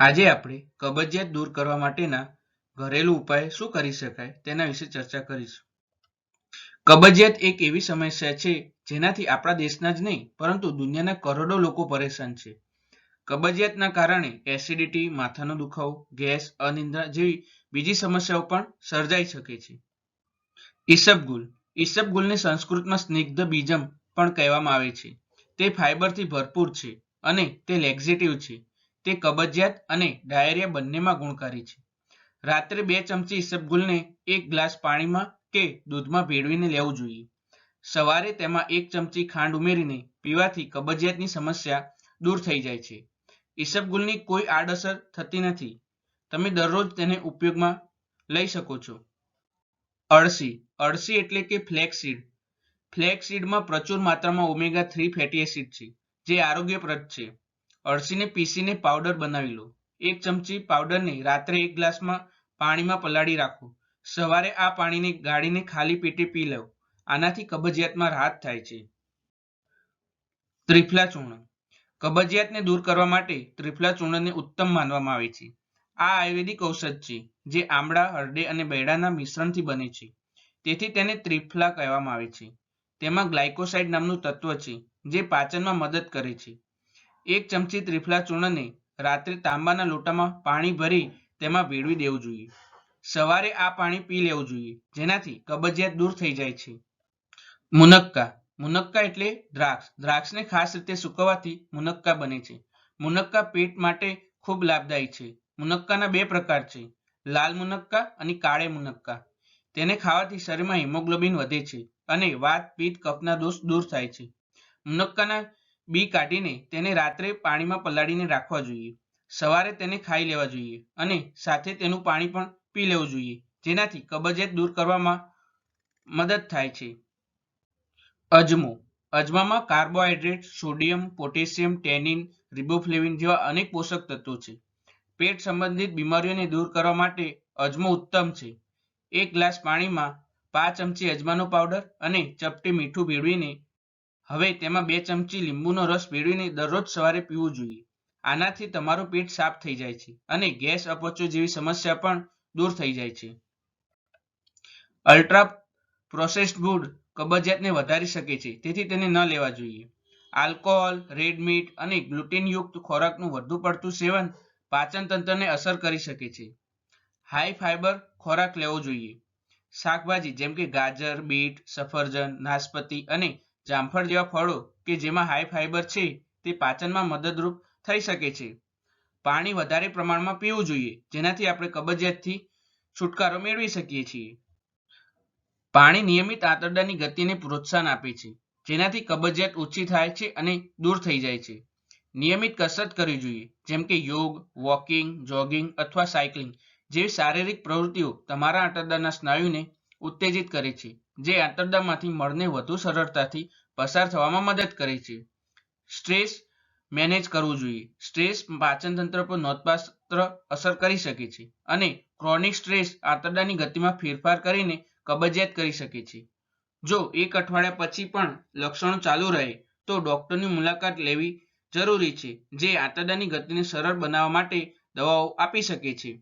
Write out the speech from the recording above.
આજે આપણે કબજિયાત દૂર કરવા માટેના ઘરેલું ઉપાય શું કરી શકાય તેના વિશે ચર્ચા કરીશું. કબજિયાત એક એવી સમસ્યા છે જેનાથી આપણા દેશના જ નહીં, પરંતુ દુનિયાના કરોડો લોકો પરેશાન છે. કબજિયાતના કારણે એસિડિટી, માથાનો દુખાવો, ગેસ, અનિદ્રા જેવી બીજી સમસ્યાઓ પણ સર્જાઈ શકે છે. ઈસબગુલ ઈસબગુલને સંસ્કૃતમાં સ્નિગ્ધ બીજમ પણ કહેવામાં આવે છે. તે ફાઇબરથી ભરપૂર છે અને તે લેક્ઝેટિવ છે. તે કબજિયાત અને ડાયરિયા બંનેમાં ગુણકારી છે. રાત્રે બે ચમચી ઈસબગુલને એક ગ્લાસ પાણીમાં કે દૂધમાં ભેળવીને લેવું જોઈએ. સવારે તેમાં એક ચમચી ખાંડ ઉમેરીને પીવાથી કબજિયાતની સમસ્યા દૂર થઈ જાય છે. ઈસબગુલની કોઈ આડઅસર થતી નથી. તમે દરરોજ તેને ઉપયોગમાં લઈ શકો છો. અળસી. અળસી એટલે કે ફ્લેક્સીડ ફ્લેક્સીડમાં પ્રચુર માત્રામાં ઓમેગા થ્રી ફેટી એસિડ છે, જે આરોગ્યપ્રદ છે. અળસીને પીસીને પાવડર બનાવી લો. એક ચમચી પાવડરને રાત્રે એક ગ્લાસમાં પાણીમાં પલાળી રાખો. સવારે આ પાણીને ગાળીને ખાલી પેટે પી લો. આનાથી કબજિયાતમાં રાહત થાય છે. ત્રિફલા ચૂર્ણ. કબજિયાતને દૂર કરવા માટે ત્રિફલા ચૂર્ણને ઉત્તમ માનવામાં આવે છે. આ આયુર્વેદિક ઔષધ છે, જે આમળા હરડે અને બેડાના મિશ્રણથી બને છે. તેથી તેને ત્રિફલા કહેવામાં આવે છે. તેમાં ગ્લાયકોસાઇડ નામનું તત્વ છે, જે પાચનમાં મદદ કરે છે. એક ચમચી ત્રિફલા ચૂર્ણને રાત્રે તાંબાના લોટામાં પાણી ભરી તેમાં ભેળવી દેવું જોઈએ. સવારે આ પાણી પી લેવું જોઈએ, જેનાથી કબજિયાત દૂર થઈ જાય છે. મુનક્કા. મુનક્કા એટલે દ્રાક્ષ. દ્રાક્ષને ખાસ રીતે સૂકવવાથી મુનક્કા બને છે. મુનક્કા પેટ માટે ખૂબ લાભદાયી છે. મુનક્કાના બે પ્રકાર છે. લાલ મુનક્કા અને કાળે મુનક્કા. તેને ખાવાથી શરીરમાં હિમોગ્લોબિન વધે છે અને વાત પિત્ત કફના દોષ દૂર થાય છે. મુનક્કાના બી કાઢીને તેને રાત્રે પાણીમાં પલાળીને રાખવા જોઈએ. સવારે તેને ખાઈ લેવા જોઈએ અને સાથે તેનું પાણી પણ પી લેવું જોઈએ, જેનાથી કબજિયાત દૂર કરવામાં મદદ થાય છે. અજમો. અજમામાં carbohydrate sodium, potassium, tannin, riboflavin જેવા અનેક પોષક તત્વો છે. પેટ સંબંધિત બીમારીઓને દૂર કરવા માટે અજમો ઉત્તમ છે. એક ગ્લાસ પાણીમાં પાંચ ચમચી અજમાનો પાવડર અને ચપટી મીઠું ભેળવીને હવે તેમાં બે ચમચી લીંબુનો રસ ભેળવીને દરરોજ સવારે પીવું જોઈએ. આનાથી તમારું પેટ સાફ થઈ જાય છે અને ગેસ અપચો જેવી સમસ્યા પણ દૂર થઈ જાય છે. અલ્ટ્રા પ્રોસેસ્ડ ફૂડ કબજિયાતને વધારી શકે છે, તેથી તેને ન લેવા જોઈએ. આલ્કોહોલ, રેડ મીટ અને ગ્લુટેનયુક્ત ખોરાકનું વધુ પડતું સેવન પાચન તંત્રને અસર કરી શકે છે. હાઈ ફાઈબર ખોરાક લેવો જોઈએ. શાકભાજી જેમ કે ગાજર, બીટ, સફરજન, નાશપતી અને જામફળ જેવા ફળો કે જેમાં હાઈ ફાઈબર છે, તે પાચનમાં મદદરૂપ થઈ શકે છે. પાણી વધારે પ્રમાણમાં પીવું જોઈએ, જેનાથી આપણે કબજિયાતથી છુટકારો મેળવી શકીએ છીએ. પાણી નિયમિત આંતરડાની ગતિને પ્રોત્સાહન આપે છે, જેનાથી કબજિયાત ઓછી થાય છે અને દૂર થઈ જાય છે. નિયમિત કસરત કરવી જોઈએ, જેમ કે યોગ, વોકિંગ, જોગિંગ અથવા સાયકલિંગ જેવી શારીરિક પ્રવૃત્તિઓ તમારા આંતરડાના સ્નાયુને ઉત્તેજિત કરે છે. જે આંતરડામાંથી મળને વધુ સરળતાથી પસાર થવામાં મદદ કરે છે. સ્ટ્રેસ મેનેજ કરવું જોઈએ. સ્ટ્રેસ પાચન તંત્ર પર નોંધપાત્ર અસર કરી શકે છે અને ક્રોનિક સ્ટ્રેસ આંતરડાની ગતિમાં ફેરફાર કરીને કબજિયાત કરી શકે છે. જો એક અઠવાડિયા પછી પણ લક્ષણો ચાલુ રહે, તો ડોક્ટરની મુલાકાત લેવી જરૂરી છે, જે આંતરડાની ગતિને સરળ બનાવવા માટે દવાઓ આપી શકે છે.